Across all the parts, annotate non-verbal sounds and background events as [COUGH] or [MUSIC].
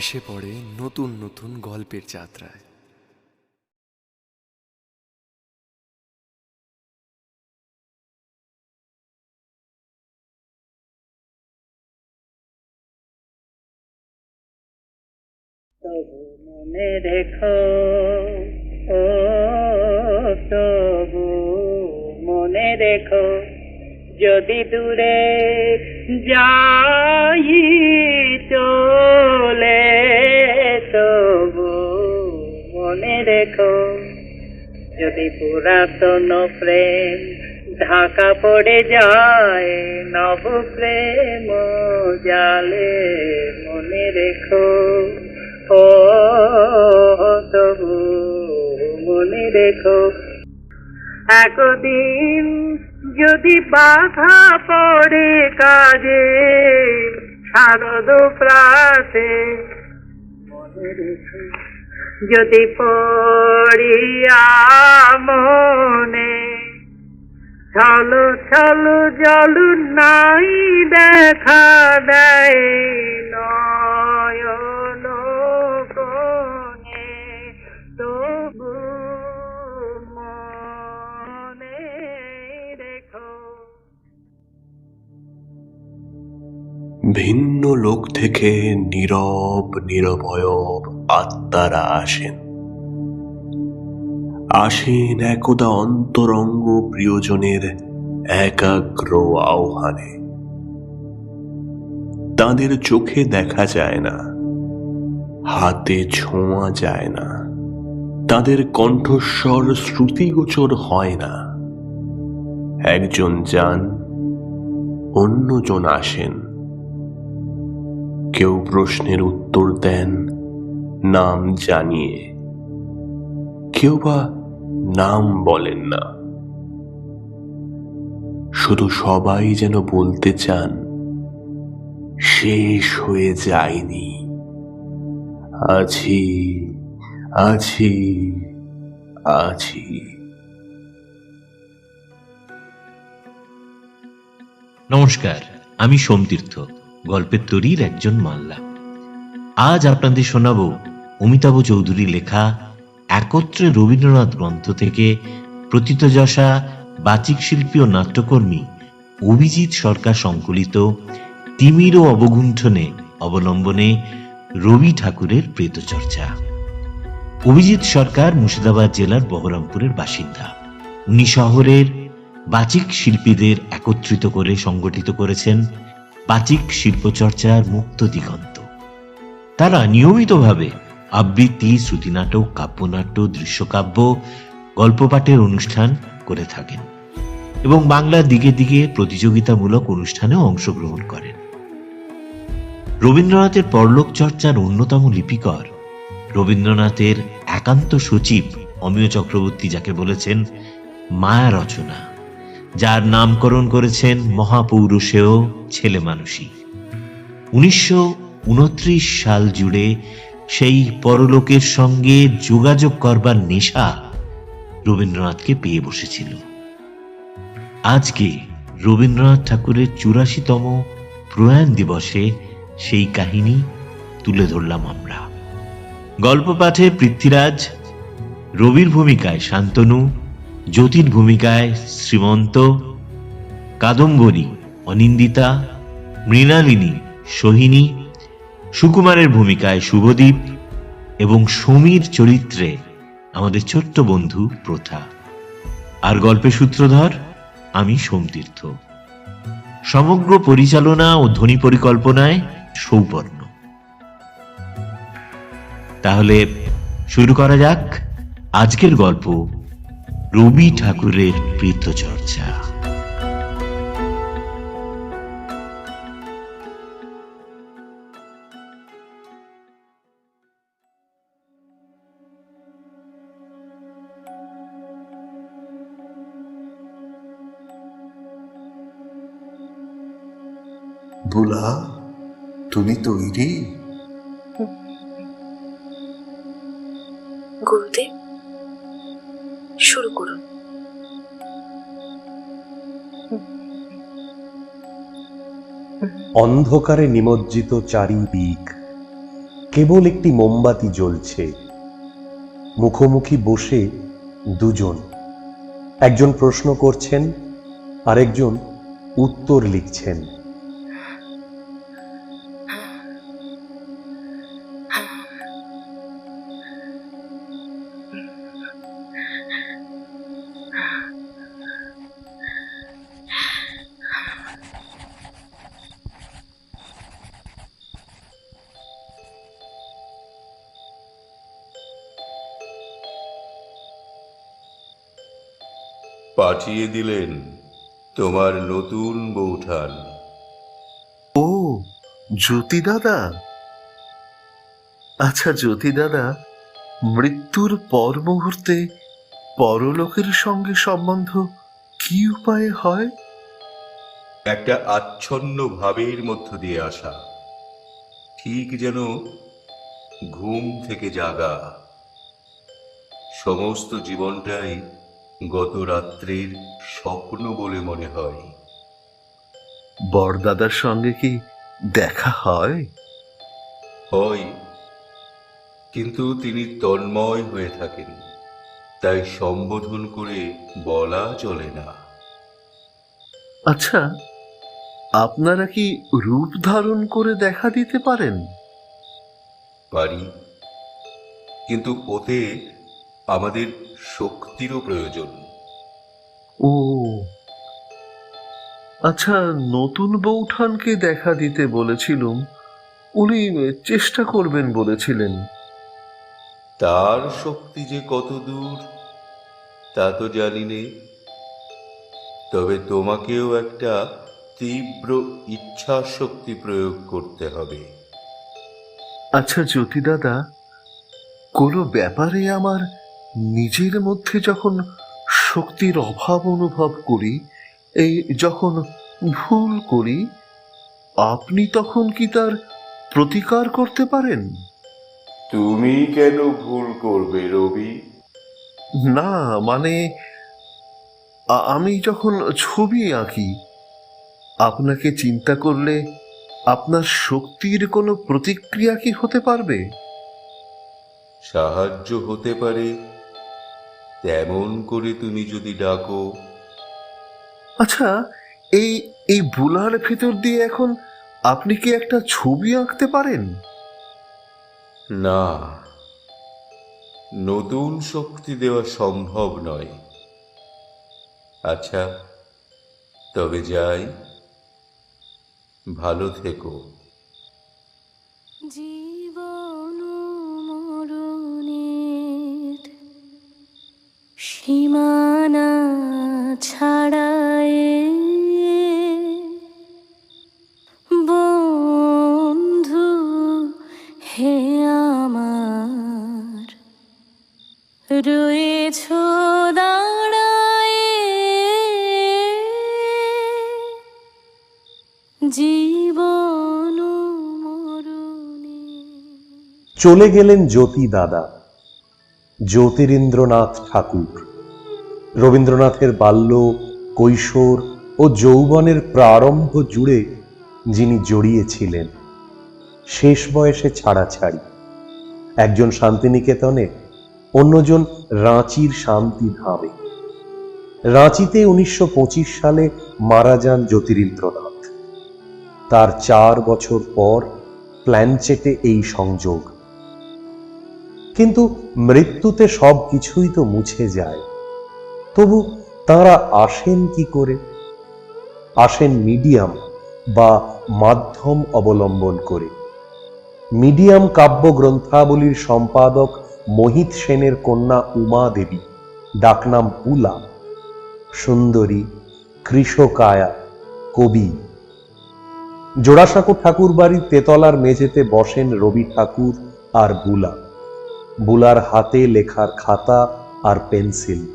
ভেসে পড়ে নতুন নতুন গল্পের যাত্রায়। তবু মনে রেখো, ও তবু মনে রেখো, যদি দূরে যাই চলে তবু মনে রেখো, যদি পুরাতন প্রেম ঢাকা পড়ে যায়, নব প্রেম জালে মনে রেখো। ও, তবু মনে রেখো, একদিন যদি বাধা পড়ে কাজে শারদ যদি পড়িয়া মনে ছল ছলো জল নাই দেখা দেয় নয়ন। ভিন্ন লোক থেকে নীরব, নিরবয়ব আত্মারা আসেন। আসেন একদা অন্তরঙ্গ প্রিয়জনের একাগ্র আহ্বানে। তাদের চোখে দেখা যায় না, হাতে ছোঁয়া যায় না, তাদের কণ্ঠস্বর শ্রুতিগোচর হয় না। একজন যান, অন্যজন আসেন। কেউ প্রশ্নের উত্তর দেন, নাম জানিয়ে। কেউ বা নাম বলেন না। শুধু সবাই যেন বলতে চান, শেষ হয়ে যায়নি। আছি আছি আছি। নমস্কার, আমি সোমতীর্থ গল্পের তরীর একজন মাল্লা। আজ আপনাদের শোনাব অমিতাভ চৌধুরী লেখা একত্রে রবীন্দ্রনাথ গ্রন্থ থেকে প্রথিতযশা বাচিক শিল্পী ও নাট্যকর্মী অভিজিৎ সরকার সংকলিত তিমির ও অবগুণ্ঠনে অবলম্বনে রবি ঠাকুরের প্রেতচর্চা। অভিজিৎ সরকার মুর্শিদাবাদ জেলার বহরমপুরের বাসিন্দা। উনি শহরের বাচিক শিল্পীদের একত্রিত করে সংগঠিত করেছেন বাচিক শিল্পচর্চার মুক্ত দিগন্ত। তারা নিয়মিতভাবে আবৃত্তি, শ্রুতিনাটক, কাব্যনাট্য, দৃশ্যকাব্য, গল্পপাঠের অনুষ্ঠান করে থাকেন এবং বাংলার দিকে দিকে প্রতিযোগিতামূলক অনুষ্ঠানেও অংশগ্রহণ করেন। রবীন্দ্রনাথের পরলোক চর্চার অন্যতম লিপিকর রবীন্দ্রনাথের একান্ত সচিব অমিয় চক্রবর্তী, যাকে বলেছেন, মায়া রচনা। যার নামকরণ করেছেন মহাপৌরুষেয় ছেলে মানুষই। উনিশশো উনত্রিশ সাল জুড়ে সেই পরলোকের সঙ্গে যোগাযোগ করবার নেশা রবীন্দ্রনাথকে পেয়ে বসেছিল। আজকে রবীন্দ্রনাথ ঠাকুরের চুরাশিতম প্রয়াণ দিবসে সেই কাহিনী তুলে ধরলাম আমরা। গল্প পাঠে পৃথ্বীরাজ, রবির ভূমিকায় শান্তনু জ্যোতির ভূমিকায় শ্রীমন্ত, কাদম্বরী, অনিন্দিতা, মৃণালিনী, সোহিনী, সুকুমারের ভূমিকায় শুভদীপ এবং সমীর চরিত্রে আমাদের ছোট্ট বন্ধু প্রথা। আর গল্পের সূত্রধর, আমি সোমতীর্থ সমগ্র পরিচালনা ও ধ্বনি পরিকল্পনায় সৌপর্ণ তাহলে শুরু করা যাক আজকের গল্প রবি ঠাকুরের প্রীতচর্চা বুলা তুমি তৈরি অন্ধকারে নিমজ্জিত চারিদিক। কেবল একটি মোমবাতি জ্বলছে। মুখোমুখি বসে দুজন। একজন প্রশ্ন করছেন, আরেকজন উত্তর লিখছেন। পাঠিয়ে দিলেন তোমার নতুন বৌঠান। ও জ্যোতি দাদা আচ্ছা জ্যোতি দাদা মৃত্যুর পর মুহূর্তে পরলোকের সঙ্গে সম্বন্ধ কি উপায়ে হয়? একটা আচ্ছন্ন ভাবের মধ্য দিয়ে আসা। ঠিক যেন ঘুম থেকে জাগা। সমস্ত জীবনটাই গত রাত্রির স্বপ্ন বলে মনে হয়। বরদাদার সঙ্গে কি দেখা হয়? হয়। কিন্তু তিনি তন্ময় হয়ে থাকেন, তাই সম্বোধন করে বলা চলে না। আচ্ছা আপনারা কি রূপ ধারণ করে দেখা দিতে পারেন? পারি। কিন্তু ওতে আমাদের শক্তিরও প্রয়োজন। ও। আচ্ছা নতুন বৌঠানকে দেখা দিতে বলেছিলুম উনি চেষ্টা করবেন বলেছিলেন। তার শক্তি যে কত দূর তা তো জানি নে। তবে তোমাকেও একটা তীব্র ইচ্ছা শক্তি প্রয়োগ করতে হবে। আচ্ছা জ্যোতি দাদা কোনো ব্যাপারে আমার নিজের মধ্যে যখন শক্তির অভাব অনুভব করি এই যখন ভুল করি আপনি তখন কি তার প্রতিকার করতে পারেন? তুমি কেন ভুল করবে রবি? না মানে আমি যখন ছবি আঁকি আপনাকে চিন্তা করলে আপনার শক্তির কোনো প্রতিক্রিয়া কি হতে পারবে? সাহায্য হতে পারে তেমন করে তুমি যদি ডাকো। আচ্ছা এই এই বুলার ভেতর দিয়ে এখন আপনি কি একটা ছবি আঁকতে পারেন? না। নতুন শক্তি দেওয়া সম্ভব নয়। আচ্ছা তবে যাই। ভালো থেকো। সীমানা ছাড়ায় বন্ধু হে আমার রয়েছ দাঁড়ায় জীবন মরণে। চলে গেলেন জ্যোতি দাদা। জ্যোতিরিন্দ্রনাথ ঠাকুর। রবীন্দ্রনাথের বাল্য, কৈশোর ও যৌবনের প্রারম্ভ জুড়ে যিনি জড়িয়েছিলেন, শেষ বয়সে ছাড়াছাড়ি। একজন শান্তিনিকেতনে, অন্যজন রাঁচির শান্তি ধামে। রাঁচিতে উনিশশো পঁচিশ সালে মারা যান জ্যোতিরিন্দ্রনাথ। তার চার বছর পর প্ল্যানচেটে এই সংযোগ। কিন্তু মৃত্যুতে সব কিছুই তো মুছে যায়। তবু তারা আসেন কি করে? আসেন মিডিয়াম বা মাধ্যম অবলম্বন করে। মিডিয়াম কাব্য গ্রন্থাবলীর সম্পাদক মোহিত সেনের কন্যা উমা দেবী, ডাকনাম পুলা, সুন্দরী, কৃষকায়া, কবি। জোড়াসাঁকো ঠাকুর বাড়ির তেতলার মেঝেতে বসেন রবি ঠাকুর আর বুলা। বুলার হাতে লেখার খাতা আর পেন্সিল।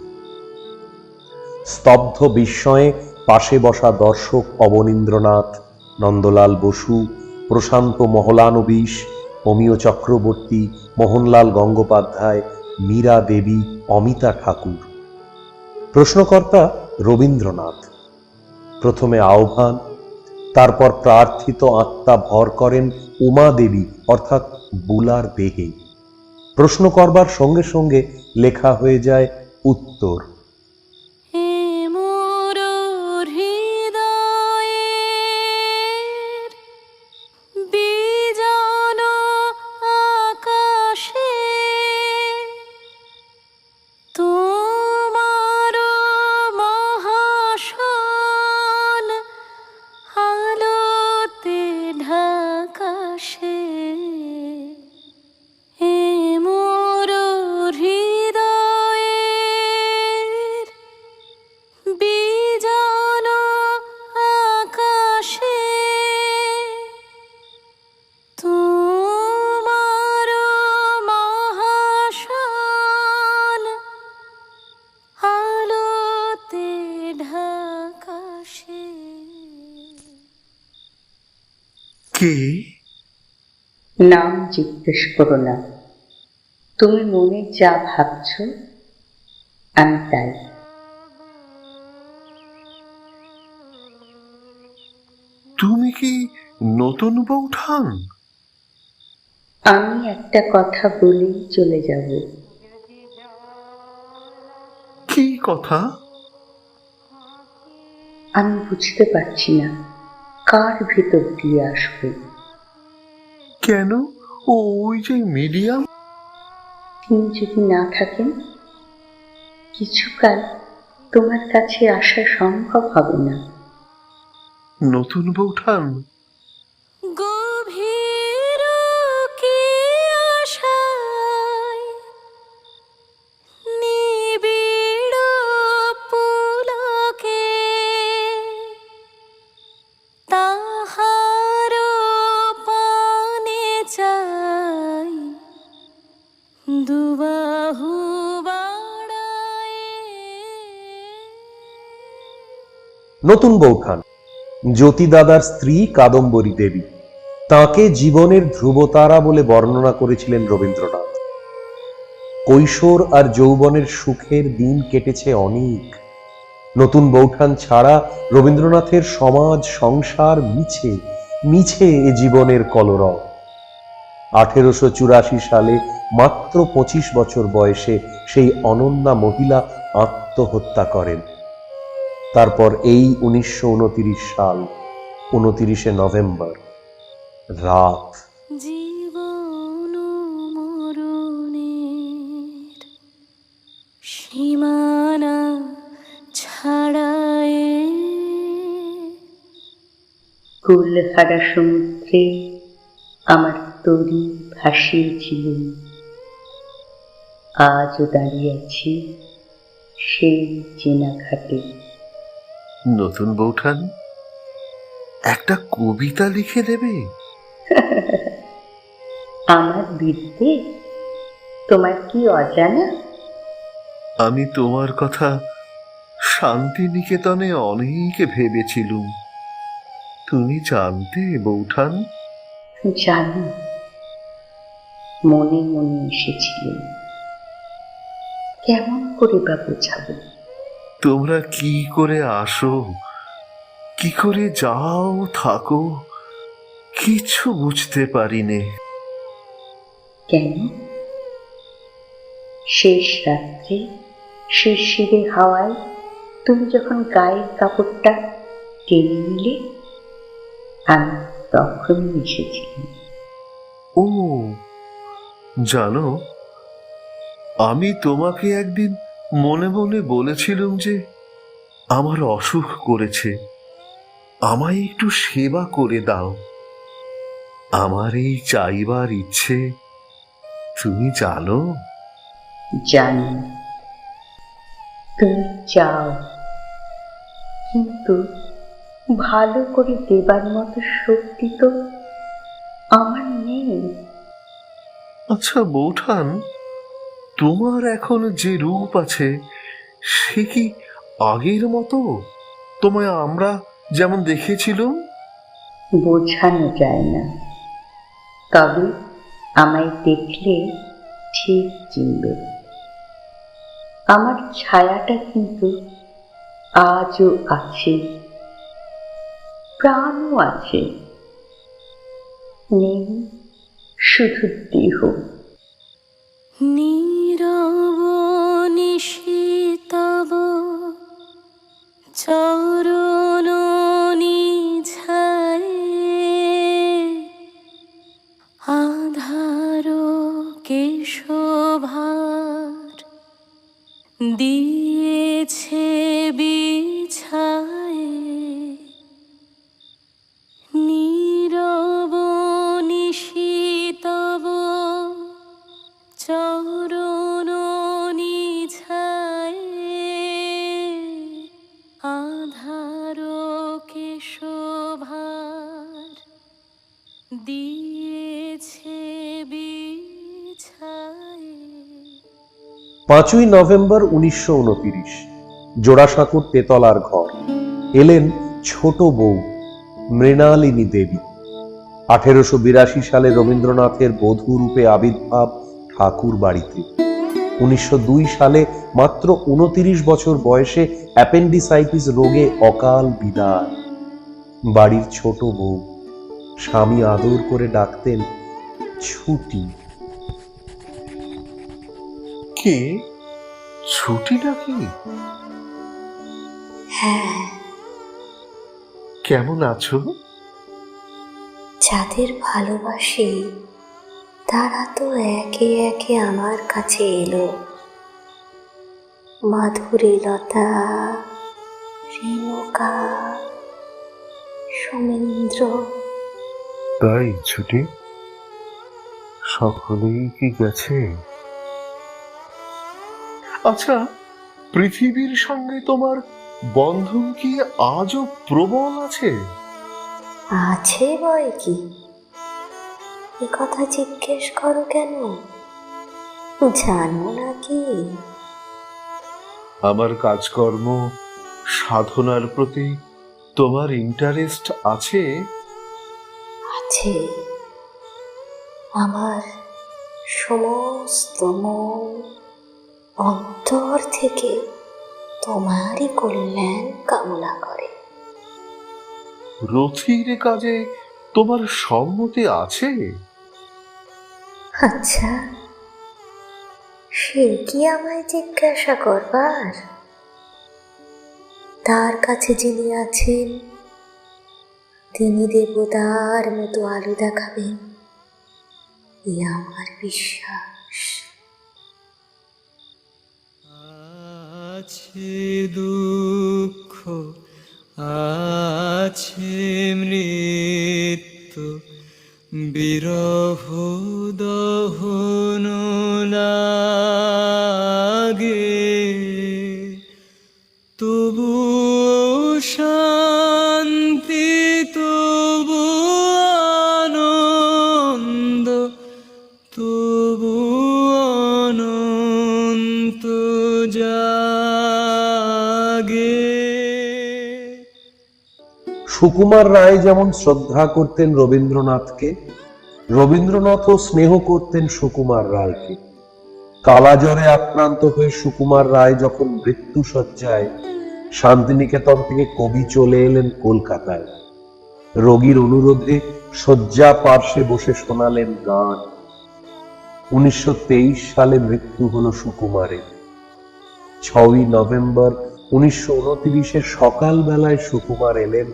স্তব্ধ বিস্ময়ে পাশে বসা দর্শক অবনীন্দ্রনাথ, নন্দলাল বসু, প্রশান্ত মহলানবিশ, অমিয় চক্রবর্তী, মোহনলাল গঙ্গোপাধ্যায়, মীরা দেবী, অমিতা ঠাকুর। প্রশ্নকর্তা রবীন্দ্রনাথ। প্রথমে আহ্বান, তারপর প্রার্থিত আত্মা ভর করেন উমা দেবী, অর্থাৎ বুলার দেহে। প্রশ্ন করবার সঙ্গে সঙ্গে লেখা হয়ে যায় উত্তর। নাম জিজ্ঞেস করো না। তুমি মনে যা ভাবছ আমি তাই। তুমি কি নতুন বৌঠান আমি একটা কথা বলেই চলে যাব। কি কথা? আমি বুঝতে পারছি না কার ভেতর দিয়ে আসবে? কেন? ও ওই যে মিডিয়াম। তিনি যদি না থাকেন কিছুকাল তোমার কাছে আসা সম্ভব হবে না। নতুন বৌঠান গভীর নতুন বৌঠান জ্যোতি দাদার স্ত্রী কাদম্বরী দেবী। তাকে জীবনের ধ্রুবতারা বলে বর্ণনা করেছিলেন রবীন্দ্রনাথ। কৈশোর আর যৌবনের সুখের দিন কেটেছে অনেক। নতুন বৌঠান ছাড়া রবীন্দ্রনাথের সমাজ, সংসার মিছে মিছে এ জীবনের কলরব। আঠেরোশো চুরাশি সালে মাত্র পঁচিশ বছর বয়সে সেই অনন্যা মহিলা আত্মহত্যা করেন। তারপর এই উনিশশো উনত্রিশ সাল উনতিরিশে নভেম্বর রাত। সীমানা ছাড়ায় কুলহারা সমুদ্রে আমার তরি ভাসিয়েছিলেন আজও দাঁড়িয়ে আছি সেই চেনা ঘাটে নতুন বৌঠান একটা কবিতা লিখে দেবে? [LAUGHS] আমার বিদ্যে তোমার কি অজানা? আমি তোমার কথা শান্তিনিকেতনে অনেক ভেবেছিলুম। তুমি জানতে বৌঠান? জানি মনে মনে এসেছিলেন কেমন করে বা বোঝাবো? তোমরা কি করে আসো? কি করে যাও থাকো? কিছু বুঝতে পারিনে। কেন? শেষ রাত্রে শিরশিরে হাওয়ায় তুমি যখন গায়ের কাপড়টা টেনে নিলে আমি তখনই এসেছিলাম। ও জানো আমি তোমাকে একদিন মনে মনে বলেছিলুম যে আমার অসুখ করেছে। আমায় একটু সেবা করে দাও। আমার এই চাইবার ইচ্ছে তুমি জানো? জানি। তুমি চাও। কিন্তু ভালো করে দেবার মতো শক্তি তো আমার নেই। আচ্ছা বৌঠান তোমার এখন যে রূপ আছে সে কি আগের মতো? তোমায় আমরা যেমন দেখেছিলুম বোঝানো যায় না। তবে আমায় দেখলে ঠিক চিনবে। আমার ছায়াটা কিন্তু আজও আছে। প্রাণও আছে। নেই শুধু দেহ। নীরব 走 পাঁচই নভেম্বর উনিশশো উনতিরিশ, জোড়াসাঁকুর তেতলার ঘর, এলেন ছোট বউ, মৃণালিনী দেবী। আঠেরোশো বিরাশি সালে রবীন্দ্রনাথের বধূ রূপে আবির্ভাব ঠাকুর বাড়িতে। উনিশশো দুই সালে মাত্র উনতিরিশ বছর বয়সে অ্যাপেন্ডিসাইটিস রোগে অকাল বিদায়। বাড়ির ছোট বউ। স্বামী আদর করে ডাকতেন ছুটি। কে? ছুটি নাকি হ্যাঁ। কেমন আছো? যাদের ভালোবাসি তারা তো একে একে আমার কাছে এলো। মাধুরী লতা রেণুকা সোমেন্দ্র তাই ছুটি? সকলেই কি গেছে? আচ্ছা পৃথিবীর সঙ্গে তোমার বন্ধন কি আজও প্রবল আছে? আছে বই কি। এ কথা জিজ্ঞেস করো কেন? জানো নাকি আমার কাজকর্ম সাধনার প্রতি তোমার ইন্টারেস্ট আছে? আছে আমার সমস্ত মন অন্তর থেকে তোমারই কল্যাণ কামনা করে। রথির কাজে তোমার সম্মতি আছে? আচ্ছা সে কি আমায় জিজ্ঞাসা করবার? তার কাছে যিনি আছেন তিনি দেবতার মতো আলো দেখাবেন। এ আমার বিশ্বাস। আছে দুঃখ, আছে মৃত্যু, বিরহ দহন লাগে। তবু সুকুমার রায় যেমন শ্রদ্ধা করতেন রবীন্দ্রনাথকে, রবীন্দ্রনাথও স্নেহ করতেন সুকুমার রায়কে। কালাজ্বরে আক্রান্ত হয়ে সুকুমার রায় যখন মৃত্যু সজ্জায় শান্তিনিকেতন থেকে কবি চলে এলেন কলকাতায়। রোগীর অনুরোধে শয্যা পার্শ্বে বসে শোনালেন গান। উনিশশো তেইশ সালে মৃত্যু হল সুকুমারের। ছয়ই নভেম্বর উনিশশো উনত্রিশে সকাল বেলায় সুকুমার এলেন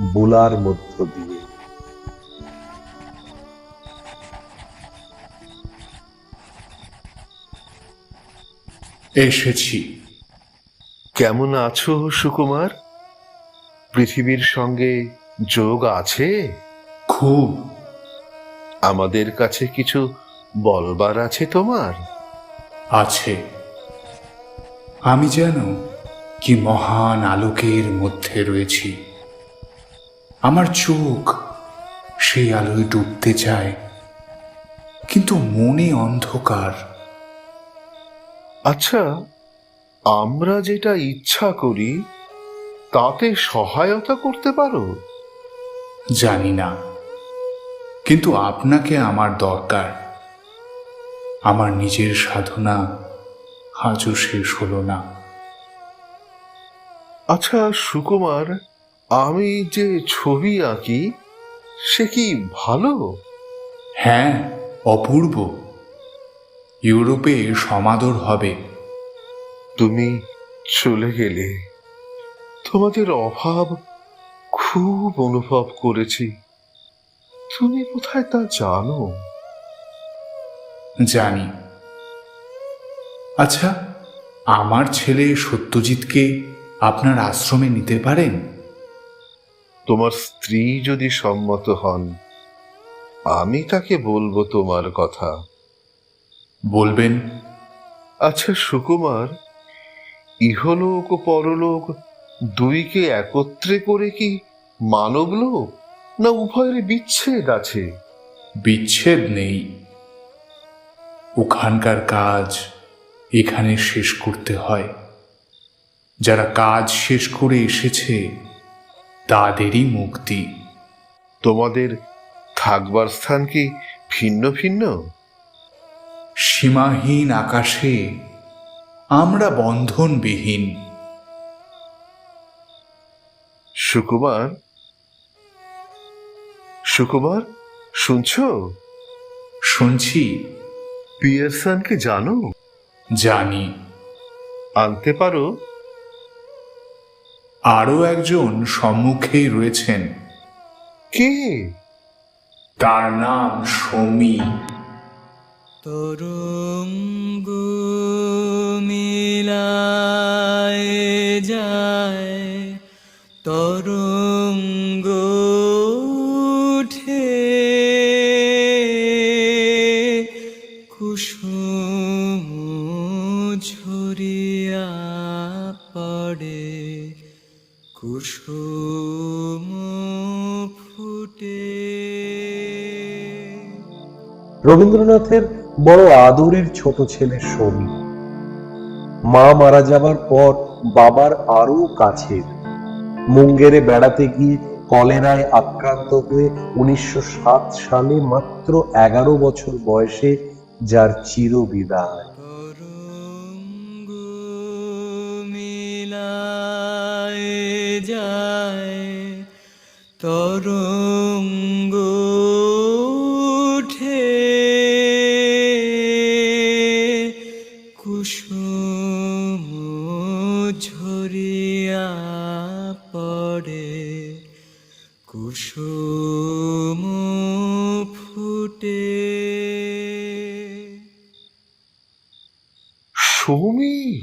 বুলার মধ্য দিয়ে। এসেছি। কেমন আছো সুকুমার? পৃথিবীর সঙ্গে যোগ আছে? খুব। আমাদের কাছে কিছু বলবার আছে তোমার? আছে। আমি যেন কি মহান আলোকের মধ্যে রয়েছি। আমার চোখ সেই আলোয় ডুবতে চায় কিন্তু মনে অন্ধকার। আচ্ছা আমরা যেটা ইচ্ছা করি তাতে সহায়তা করতে পারো? জানি না কিন্তু আপনাকে আমার দরকার। আমার নিজের সাধনা আজও শেষ হলো না। আচ্ছা সুকুমার আমি যে ছবি আঁকি সে কি ভালো? হ্যাঁ অপূর্ব। ইউরোপে সমাদর হবে। তুমি চলে গেলে। তোমাদের অভাব খুব অনুভব করেছি। তুমি কোথায় তা জানো? জানি। আচ্ছা আমার ছেলে সত্যজিৎকে আপনার আশ্রমে নিতে পারেন? তোমার স্ত্রী যদি সম্মত হন আমি তাকে বলব তোমার কথা। বলবেন? আচ্ছা সুকুমার ইহলোক ও পরলোক দুইকে একত্রে করে কি মানব লোক না উভয়ের বিচ্ছেদ আছে? বিচ্ছেদ নেই। ওখানকার কাজ এখানে শেষ করতে হয়। যারা কাজ শেষ করে এসেছে তাদেরই মুক্তি। তোমাদের থাকবার স্থান কি ভিন্ন ভিন্ন? সীমাহীন আকাশে আমরা বন্ধনবিহীন। সুকুমার? সুকুমার শুনছো? শুনছি। পিয়ারসনকে জানো? জানি। আনতে পারো? আরও একজন সম্মুখে রয়েছেন। কে? তার নাম সমী। তরঙ্গ মিলায় যায়। তরঙ্গ কুসুম ফুটে। রবীন্দ্রনাথের বড় আদরের ছোট ছেলে সমী মা মারা যাবার পর বাবার আরও কাছের। মুঙ্গেরে বেড়াতে গিয়ে কলেরায় আক্রান্ত হয়ে উনিশশো সাত সালে মাত্র এগারো বছর বয়সে যার চিরবিদায়। তরঙ্গ মিলায় যায় তরঙ্গ উঠে কুসুম ঝরিয়া পড়ে কুসুম ফুটে। সৌমি?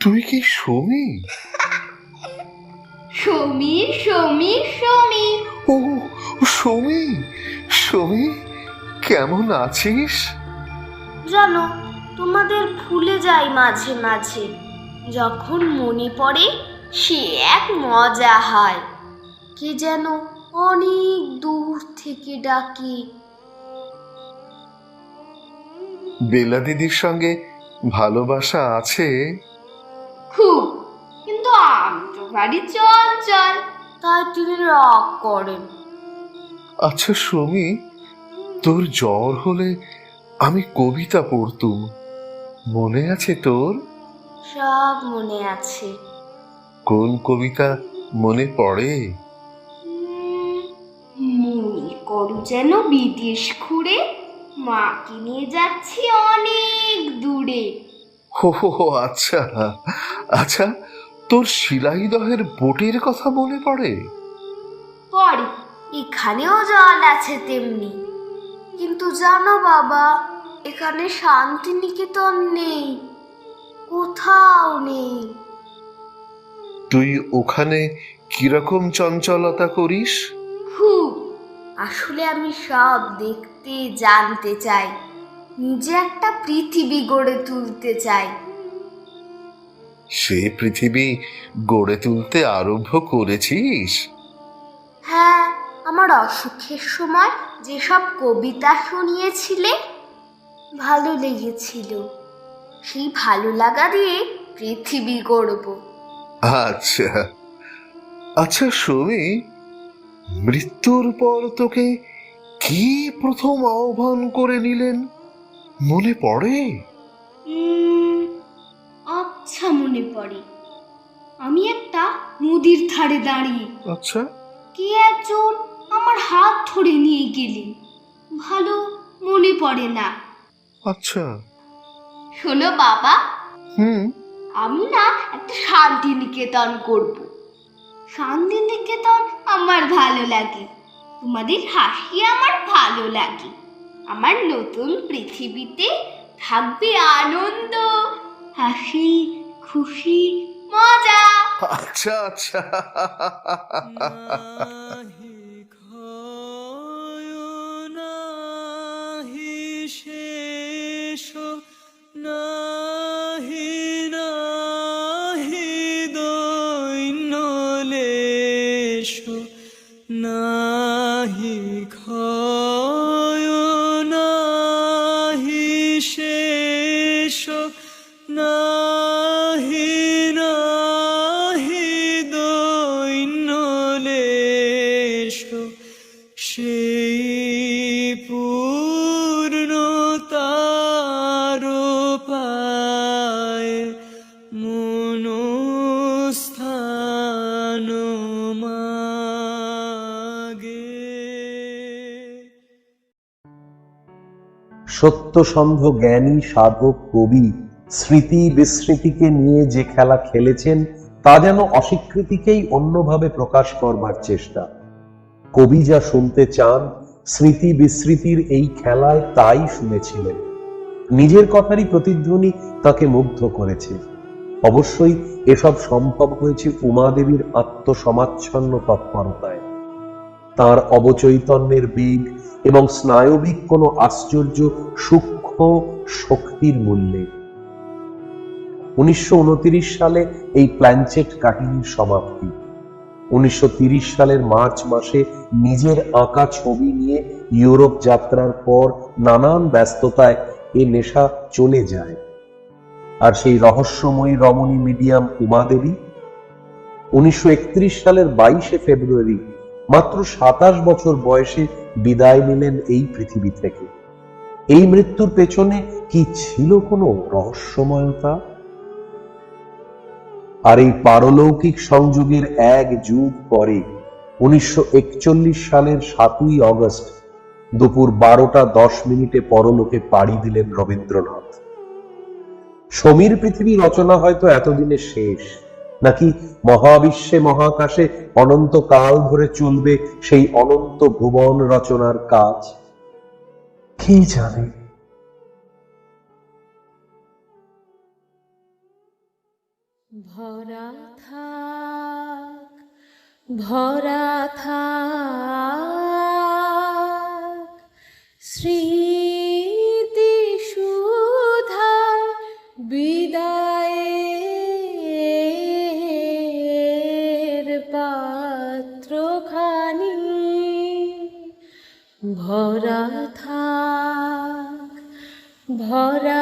তুই কি সৌমি? সমীর সমীর সমীর ও সৌমি সৌমি কেমন আছিস? জানো তোমাদের ভুলে যাই মাঝে মাঝে। যখন মনে পড়ে সে এক মজা হয়। কে যেন অনেক দূর থেকে ডাকে। বেলা দিদির সঙ্গে ভালোবাসা আছে? খুব কিন্তু আমি বাড়ি চঞ্চল তাই তিনি রাগ করেন। আচ্ছা সৌমি তোর জ্বর হলে আমি কবিতা পড়তুম। মনে আছে তোর? সব মনে আছে। কোন কবিতা মনে পড়ে? মনে করো যেন বিদেশ ঘুরে মাকে নিয়ে যাচ্ছি অনেক দূরে। হো, আচ্ছা আচ্ছা তোর শিলাইদহের বোটের কথা মনে পড়ে? পরে এখানেও জল আছে তেমনি। কিন্তু জানো বাবা এখানে শান্তিনিকেতন নেই। কোথাও নেই। তুই ওখানে কীরকম চঞ্চলতা করিস? খুব আসলে আমি সব দেখতে জানতে চাই। নিজে একটা পৃথিবী গড়ে তুলতে চাই। সে পৃথিবী গড়ে তুলতে আরম্ভ করেছিস? হ্যাঁ আমার অসুখের সময় যেসব কবিতা শুনিয়েছিলে ভালো লেগেছিল। সেই ভালো লাগা দিয়ে পৃথিবী গড়ব। আচ্ছা। আচ্ছা সৌমি মৃত্যুর পর তোকে কি প্রথম আহ্বান করে নিলেন? মনে পড়ে? আচ্ছা মনে পড়ে। আমি একটা নদীর ধারে দাঁড়িয়ে আচ্ছা। কে একজন আমার হাত ধরে নিয়ে গেলেন? ভালো মনে পড়ে না। আচ্ছা। শোনো বাবা। হুম। আমি না একটা শান্তি নিকেতন করব। শান্তি নিকেতন আমার ভালো লাগে। তোমাদের হাসি আমার ভালো লাগে। আমার নতুন পৃথিবীতে থাকবে আনন্দ। হাসি খুশি মজা। আচ্ছা আচ্ছা। সত্যসন্ধ জ্ঞানী, সাধক, কবি স্মৃতি বিস্মৃতিকে নিয়ে যে খেলা খেলেছেন, তা যেন অস্বীকৃতিকেই অন্যভাবে প্রকাশ করবার চেষ্টা। কবি যা শুনতে চান, স্মৃতি বিস্মৃতির এই খেলায় তাই শুনেছিলেন। নিজের কথারই প্রতিধ্বনি তাকে মুগ্ধ করেছে। অবশ্যই এসব সম্ভব হয়েছে উমাদেবীর আত্মসমাচ্ছন্ন তৎপরতায়। তার অবচৈতন্যের বেগ এবং স্নায়বিক কোনো আশ্চর্য সূক্ষ্ম শক্তির মূল্যে। উনিশশো সালে এই প্ল্যানচেট কাহিনীর সমাপ্তি। উনিশশো সালের মার্চ মাসে নিজের আঁকা ছবি নিয়ে ইউরোপ যাত্রার পর নানান ব্যস্ততায় এ নেশা চলে যায়। আর সেই রহস্যময়ী রমণী মিডিয়াম উমাদেবী উনিশশো একত্রিশ সালের বাইশে ফেব্রুয়ারি মাত্র সাতাশ বছর বয়সে বিদায় নিলেন এই পৃথিবী থেকে। এই মৃত্যুর পেছনে কি ছিল কোনো রহস্যময়তা? আর এই পারলৌকিক সংযোগের এক যুগ পরে, উনিশশো একচল্লিশ সালের সাতই অগস্ট, দুপুর বারোটা দশ মিনিটে পরলোকে পাড়ি দিলেন রবীন্দ্রনাথ। সমীর পৃথিবী রচনা হয়তো এতদিনে শেষ নাকি মহাবিশ্বে মহাকাশে অনন্ত কাল ধরে চলবে সেই অনন্ত ভুবন রচনার কাজ? কি জানে? ভরা থাক ভরা থাক। ভরা থাক ভরা